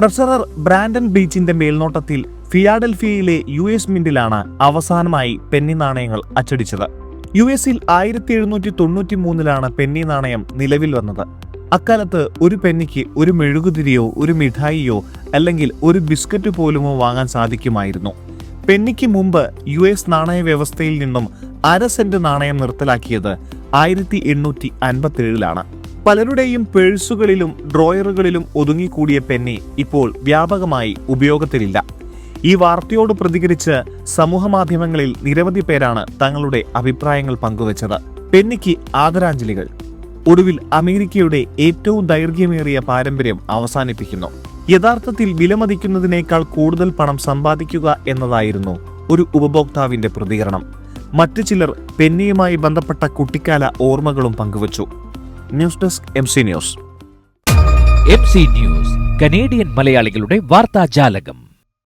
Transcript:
Treasurer Brandon ബീച്ചിന്റെ മേൽനോട്ടത്തിൽ ഫിയാഡൽഫിയയിലെ U S മിന്റിലാണ് അവസാനമായി പെന്നി നാണയങ്ങൾ അച്ചടിച്ചത്. യു എസിൽ ആയിരത്തി എഴുന്നൂറ്റി തൊണ്ണൂറ്റി മൂന്നിലാണ് പെന്നി നാണയം നിലവിൽ വന്നത്. അക്കാലത്ത് ഒരു പെന്നിക്ക് ഒരു മെഴുകുതിരിയോ ഒരു മിഠായിയോ അല്ലെങ്കിൽ ഒരു ബിസ്ക്കറ്റ് പോലുമോ വാങ്ങാൻ സാധിക്കുമായിരുന്നു. പെന്നിക്ക് മുമ്പ് യു എസ് നാണയ വ്യവസ്ഥയിൽ നിന്നും അര സെന്റ് നാണയം നിർത്തലാക്കിയത് ആയിരത്തി എണ്ണൂറ്റി അൻപത്തിയേഴിലാണ് പലരുടെയും പേഴ്സുകളിലും ഡ്രോയറുകളിലും ഒതുങ്ങിക്കൂടിയ പെന്നി ഇപ്പോൾ വ്യാപകമായി ഉപയോഗത്തിലില്ല. ഈ വാർത്തയോട് പ്രതികരിച്ച് സമൂഹമാധ്യമങ്ങളിൽ നിരവധി പേരാണ് തങ്ങളുടെ അഭിപ്രായങ്ങൾ പങ്കുവച്ചത്. പെന്നിക്ക് ആദരാഞ്ജലികൾ. ഒടുവിൽ അമേരിക്കയുടെ ഏറ്റവും ദൈർഘ്യമേറിയ പാരമ്പര്യം അവസാനിപ്പിക്കുന്നു. യഥാർത്ഥത്തിൽ വിലമതിക്കുന്നതിനേക്കാൾ കൂടുതൽ പണം സമ്പാദിക്കുക എന്നതായിരുന്നു ഒരു ഉപഭോക്താവിന്റെ പ്രതികരണം. മറ്റു ചിലർ പെന്നിയുമായി ബന്ധപ്പെട്ട കുട്ടിക്കാല ഓർമ്മകളും പങ്കുവച്ചു. News desk M C news. M C news Canadian മലയാളികളുടെ വാർത്താജാലകം.